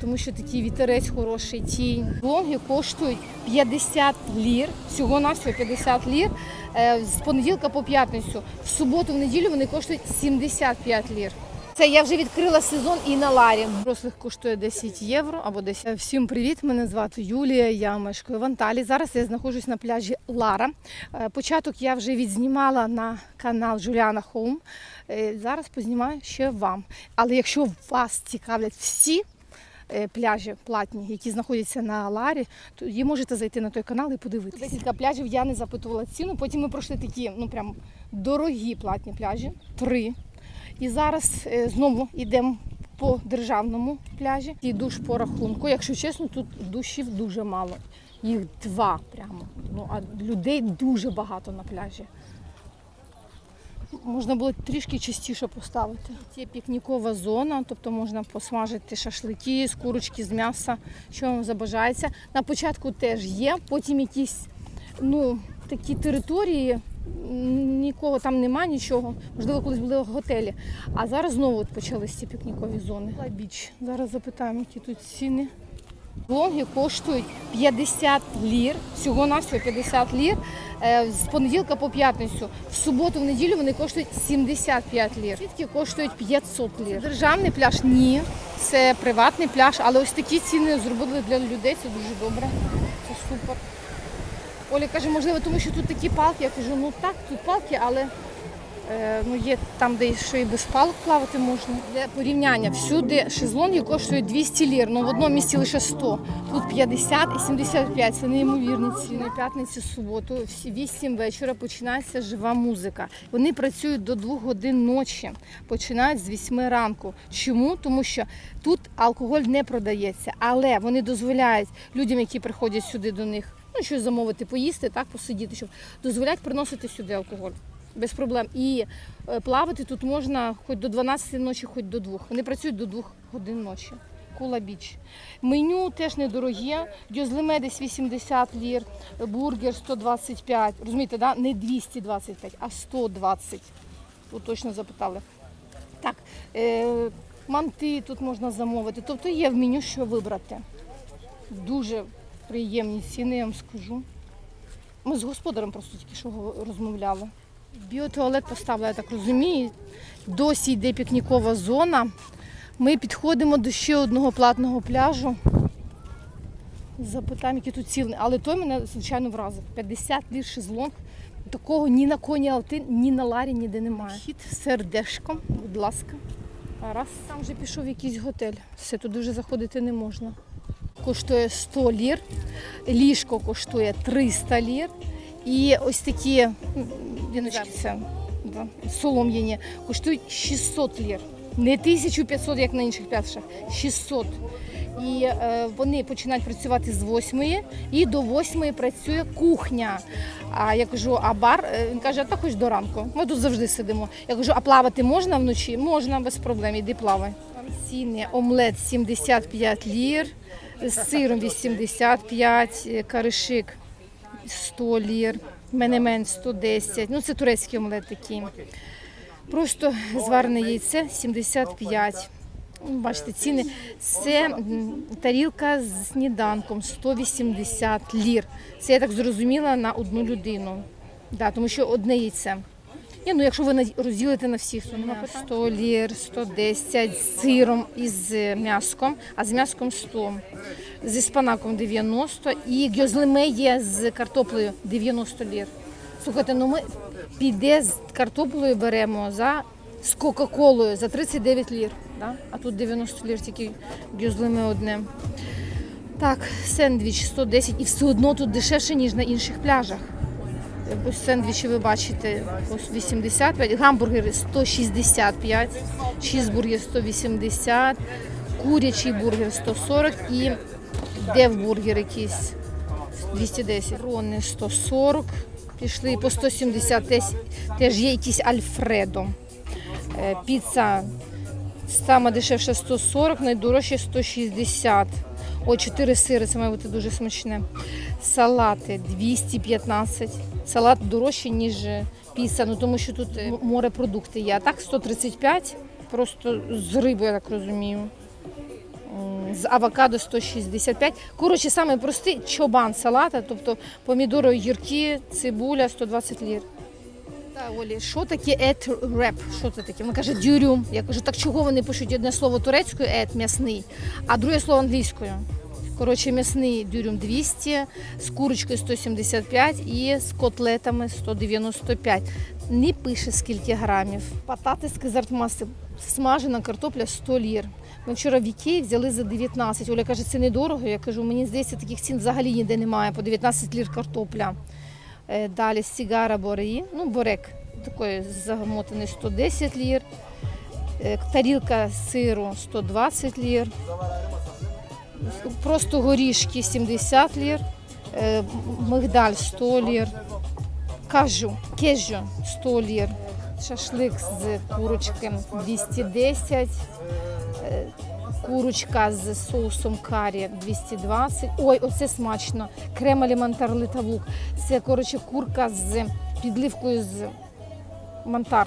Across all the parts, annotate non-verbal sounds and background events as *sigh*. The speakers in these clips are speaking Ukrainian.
Тому що такий вітерець хороший, тінь. Лонги коштують 50 лір, всього навсього 50 лір. Е, З понеділка по п'ятницю. В суботу, в неділю вони коштують 75 лір. Це я вже відкрила сезон і на ларі. Дорослих коштує 10 євро або 10. Всім привіт! Мене звати Юлія. Я мешкаю в Анталії. Зараз я знаходжусь на пляжі Лара. Е, Початок я вже відзнімала на канал Джуліана Хоум. Е, Зараз познімаю ще вам. Але якщо вас цікавлять всі е, пляжі платні, які знаходяться на Ларі, тоді можете зайти на той канал і подивитися. Декілька пляжів я не запитувала ціну. Потім ми пройшли такі, ну прям дорогі платні пляжі. Три. І зараз е, знову йдемо по державному пляжі. І душ по рахунку. Якщо чесно, тут душів дуже мало. Їх два прямо. Ну а людей дуже багато на пляжі. Можна було трішки частіше поставити. Є пікнікова зона, тобто можна посмажити шашлики з курочки, з м'яса, що вам забажається. На початку теж є, потім якісь ну, такі території, нікого там нема, нічого. Можливо, колись були готелі. А зараз знову от почались ці пікнікові зони. Біч. Зараз запитаємо, які тут ціни. Лонги коштують 50 лір, всього навсього 50 лір. Е, З понеділка по п'ятницю. В суботу, в неділю вони коштують 75 лір. Сітки коштують 500 лір. Державний пляж ні, це приватний пляж, але ось такі ціни зробили для людей. Це дуже добре. Це супер. Оля каже, можливо, тому що тут такі палки. Я кажу, ну так, тут палки, але ну, є там, де ще і без палок плавати можна. Для порівняння, всюди шезлонги коштують 200 лір, ну в одному місці лише 100. Тут 50 і 75. Це неймовірні ціни. П'ятниці, суботу, всі 8 вечора починається жива музика. Вони працюють до 2 годин ночі, починають з 8 ранку. Чому? Тому що тут алкоголь не продається, але вони дозволяють людям, які приходять сюди до них, ну щось замовити, поїсти, так посидіти, щоб дозволяють приносити сюди алкоголь. Без проблем. І е, плавати тут можна хоч до 12 ночі, хоч до 2. Вони працюють до 2 годин ночі. Кула біч. Меню теж недороге. Дьозлиме десь 80 лір, бургер 125. Розумієте, да? не 225, а 120. Тут точно запитали. Так, е, манти тут можна замовити. Тобто є в меню що вибрати. Дуже приємні ціни, я вам скажу. Ми з господарем просто тільки що розмовляли. Біотуалет поставила, я так розумію. Досі йде пікнікова зона. Ми підходимо до ще одного платного пляжу. Запитаємо, які тут ціни. Але той мене, звичайно, вразив. 50 лір шезлонг. Такого ні на коні Алтин, ні на Ларі ніде немає. Хід сердешком, будь ласка. Раз. Там вже пішов якийсь готель. Все, туди вже заходити не можна. Коштує 100 лір, ліжко коштує 300 лір. І ось такі це да, солом'яні, коштують 600 лір. Не 1500, як на інших пляжах, 600. І е, вони починають працювати з 8 і до 8 працює кухня. А я кажу, а бар? Е, Він каже, а так хоч до ранку. Ми тут завжди сидимо. Я кажу, а плавати можна вночі? Можна, без проблем, іди плавай. Ціни омлет 75 лір, з сиром 85, е, каришик 100 лір, менемен 110. Ну це турецький омлет такий. Просто зварене яйце 75. Ну, Бачите, ціни. Це тарілка з сніданком 180 лір. Це я так зрозуміла на одну людину. Да, тому що одне яйце. Ні, ну якщо ви розділите на всіх, то нема 100 лір, 110 з сиром і з м'яском, а з м'яском 100. Зі спанаком 90 і гьозлиме є з картоплею 90 лір. Слухайте, ну ми піде з картоплею беремо за з Кока-Колою за 39 лір. Да? А тут 90 лір тільки гьозлиме одне. Так, сендвіч 110 і все одно тут дешевше, ніж на інших пляжах. Ось сендвічі ви бачите ось 85, гамбургери 165, чізбургер 180, курячий бургер 140 і девбургер якийсь 210, рони 140, пішли по 170, теж, теж є якийсь Альфредо. Е, Піца сама дешевша 140, найдорожча 160. О, 4 сири, це має бути дуже смачне. Салати 215. Салат дорожчий, ніж піца, ну тому що тут е, морепродукти є. А так 135, просто з рибою, я так розумію. З авокадо 165. Коротше, саме простий чобан салата, тобто помідори, огірки, цибуля 120 лір. Та, Олі, що таке ет реп? Що це таке? Вона каже дюрюм. Я кажу, так чого вони пишуть одне слово турецькою ет м'ясний, а друге слово англійською. Коротше, м'ясний дюрюм 200, з курочкою 175 і з котлетами 195. Не пише скільки грамів. Пататиски з артмаси. Смажена картопля 100 лір. Ми вчора в Ікеї взяли за 19. Оля каже, це недорого. Я кажу, мені здається, таких цін взагалі ніде немає. По 19 лір картопля. Е, Далі сігара бори, ну борек такий замотаний 110 лір. Е, Тарілка сиру 120 лір. Просто горішки 70 лір. Е, Мигдаль 100 лір. Кажу, кежу 100 лір. Шашлик з курочки 210. Курочка з соусом карі 220. Ой, оце смачно. Крем аліментар литавук. Це коротше курка з підливкою з мантар.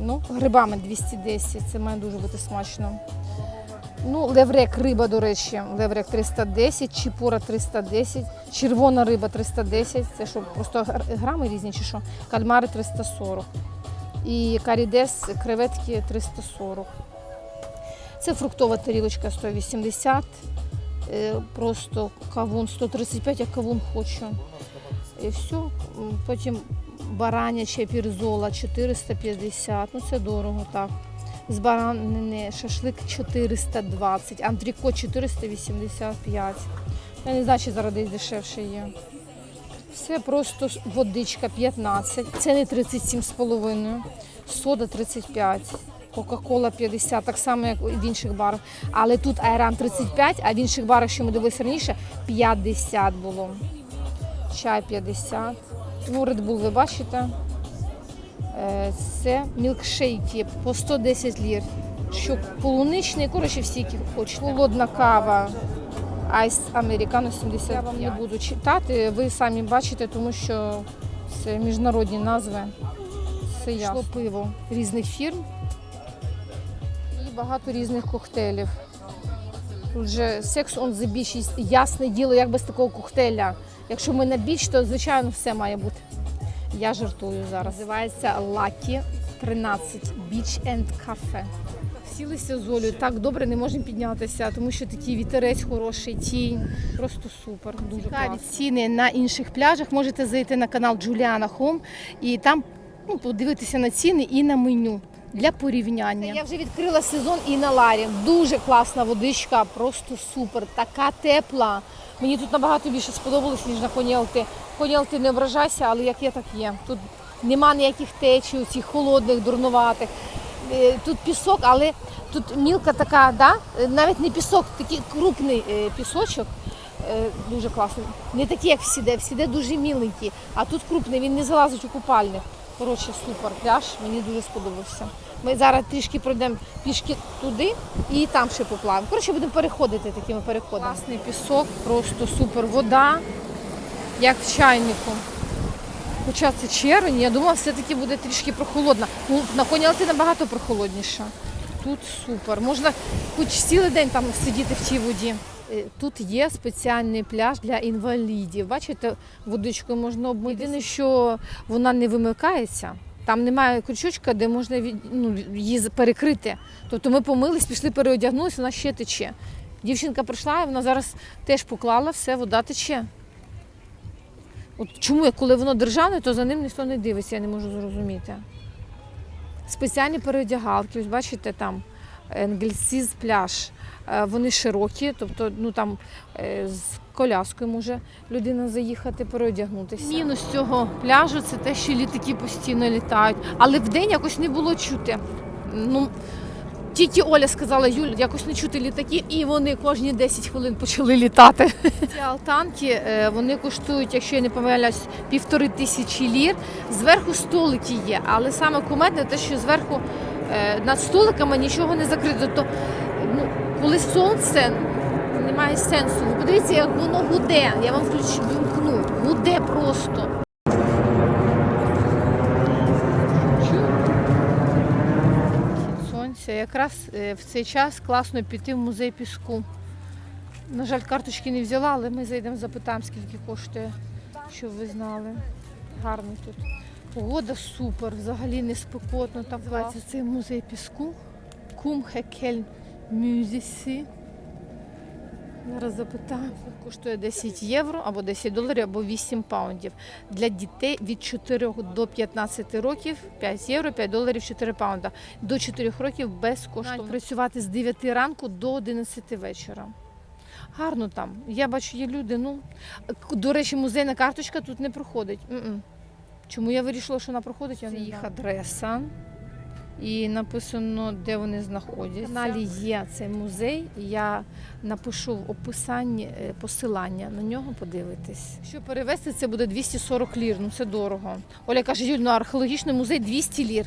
Ну, грибами 210. Це має дуже бути смачно. Ну, леврек риба, до речі, леврек 310, чіпура 310, червона риба 310. Це що, просто грами різні чи що? Кальмари 340. І карідес, креветки 340. Це фруктова тарілочка 180. Е, Просто кавун 135, я кавун хочу. І все. Потім бараняча пірзола 450. Ну це дорого так. З баранини шашлик 420, антрікот 485. Я не знаю, чи зараз десь дешевше є. Все просто водичка 15. Це не 37,5. Сода 35. Кока-кола 50, так само, як в інших барах. Але тут айран 35, а в інших барах, що ми дивилися раніше, 50 було. Чай 50. Ну, Red Bull ви бачите. Е, Це мілкшейки по 110 лір. Що полуничний, коротше, всі, які хочете. Холодна кава. Айс Американо 70. Я вам не буду читати, ви самі бачите, тому що це міжнародні назви. Це ясно. пиво різних фірм багато різних коктейлів. Тут же Sex on the Beach, ясне діло, як без такого коктейля. Якщо ми на біч, то звичайно все має бути. Я жартую зараз. Називається Lucky 13 Beach and Cafe. Сілися з Олею, так добре не можемо піднятися, тому що такий вітерець хороший, тінь. Просто супер. Дуже Цікаві ціни на інших пляжах. Можете зайти на канал Juliana Home і там ну, подивитися на ціни і на меню. Для порівняння. Я вже відкрила сезон і на Ларі. Дуже класна водичка, просто супер, така тепла. Мені тут набагато більше сподобалось, ніж на Конялти. Конялти не ображайся, але як є, так є. Тут нема ніяких течій, цих холодних, дурнуватих. Е, Тут пісок, але тут мілка така, да? е, навіть не пісок, такий крупний е, пісочок. Дуже класний. Не такий, як в Сіде. В Сіде дуже міленький, а тут крупний, він не залазить у купальник. Коротше, супер пляж, мені дуже сподобався. Ми зараз трішки пройдемо пішки туди і там ще поплаваємо. Коротше, будемо переходити такими переходами. Класний пісок, просто супер. Вода, як в чайнику. Хоча це червень, я думала, все-таки буде трішки прохолодно. Ну, на Конялти набагато прохолодніше. Тут супер. Можна хоч цілий день там сидіти в тій воді. Е, Тут є спеціальний пляж для інвалідів. Бачите, водичкою можна обмити. Єдине, що вона не вимикається. Там немає крючочка, де можна від, ну, її перекрити. Тобто ми помились, пішли, переодягнулися, вона ще тече. Дівчинка прийшла, і вона зараз теж поклала все, вода тече. От чому, коли воно державне, то за ним ніхто не дивиться, я не можу зрозуміти. Спеціальні переодягалки, ось бачите, там Енгельсіз пляж. Е, Вони широкі, тобто ну, там е, з коляскою може людина заїхати, переодягнутися. Мінус цього пляжу це те, що літаки постійно літають. Але вдень якось не було чути. Ну, тільки Оля сказала, Юль, якось не чути літаки, і вони кожні 10 хвилин почали літати. *laughs* Ці алтанки е, вони коштують, якщо я не помиляюсь, півтори тисячі лір. Зверху столики є, але саме кумедне те, що зверху над столиками нічого не закрито. Тобто, ну, коли сонце, немає сенсу. Ви подивіться, як воно гуде. Я вам включу вимкну. Гуде просто. Сонце. Якраз е, в цей час класно піти в музей піску. На жаль, карточки не взяла, але ми зайдемо, запитаємо, скільки коштує, щоб ви знали. Гарно тут. Погода супер, взагалі не спекотно. Там називається цей музей піску. Кум Хекель Мюзісі. Зараз запитаю. Коштує 10 євро або 10 доларів, або 8 паундів. Для дітей від 4 до 15 років 5 євро, 5 доларів, 4 паунда. До 4 років безкоштовно. Працювати з 9 ранку до 11 вечора. Гарно там. Я бачу, є люди. Ну до речі, музейна карточка тут не проходить. Чому я вирішила, що вона проходить? Я не їх адреса. І написано, де вони знаходяться. На каналі є цей музей. Я напишу в описанні е, посилання на нього, подивитись. Що перевезти, це буде 240 лір. Ну це дорого. Оля каже, Юль, ну археологічний музей 200 лір.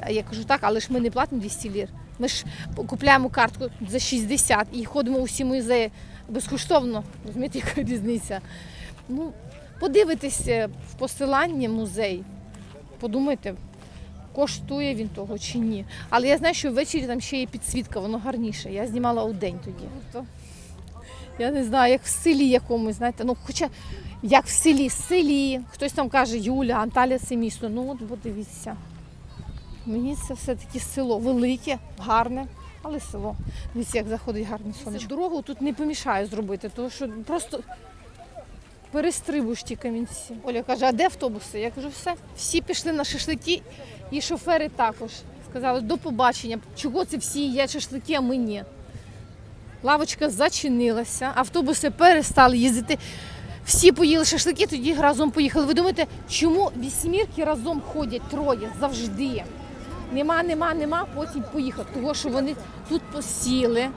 А я кажу, так, але ж ми не платимо 200 лір. Ми ж купляємо картку за 60 і ходимо у всі музеї безкоштовно. Розумієте, яка різниця? Ну, подивитись е, в посиланні музей. Подумайте, коштує він того чи ні. Але я знаю, що ввечері там ще є підсвітка, воно гарніше. Я знімала у день тоді. Тобто, я не знаю, як в селі якомусь, знаєте, ну хоча як в селі, в селі. Хтось там каже, Юля, Анталія це місто. Ну от подивіться. Мені це все-таки село велике, гарне, але село. Дивіться, як заходить гарне сонечко. Дорогу тут не помішаю зробити, тому що просто перестрибуєш ті камінці. Оля каже, а де автобуси? Я кажу, все. Всі пішли на шашлики і шофери також. Сказали, до побачення. Чого це всі їдять шашлики, а ми ні. Лавочка зачинилася, автобуси перестали їздити. Всі поїли шашлики, тоді разом поїхали. Ви думаєте, чому вісьмірки разом ходять троє завжди? Нема, нема, нема, потім поїхав. Того, що вони тут посіли,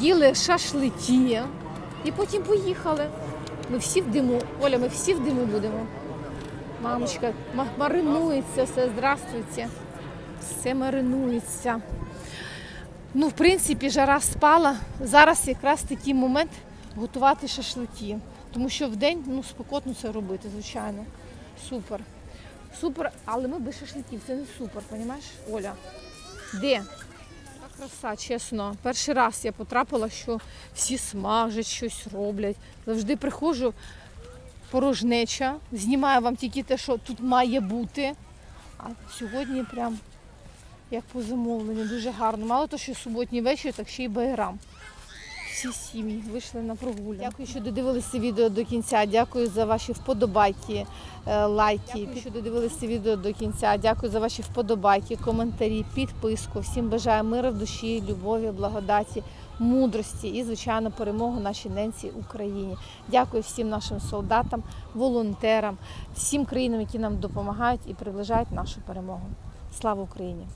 їли шашлики і потім поїхали. Ми всі в диму. Оля, ми всі в диму будемо. Мамочка, маринується все, здравствуйте. Все маринується. Ну, в принципі, жара спала. Зараз якраз такий момент готувати шашлики. Тому що в день ну, спекотно це робити, звичайно. Супер. Супер, але ми без шашликів, це не супер, розумієш? Оля. Де? Краса, чесно. Перший раз я потрапила, що всі смажать, щось роблять. Завжди приходжу порожнеча, знімаю вам тільки те, що тут має бути. А сьогодні прям як по замовленню, дуже гарно. Мало того, що суботній вечір, так ще й байрам. Всі сім'ї вийшли на прогулянку. Дякую, що додивилися відео до кінця. Дякую за ваші вподобайки, е, лайки. Дякую, що додивилися відео до кінця. Дякую за ваші вподобайки, коментарі, підписку. Всім бажаю миру в душі, любові, благодаті, мудрості і, звичайно, перемогу нашій ненці Україні. Дякую всім нашим солдатам, волонтерам, всім країнам, які нам допомагають і приближають нашу перемогу. Слава Україні!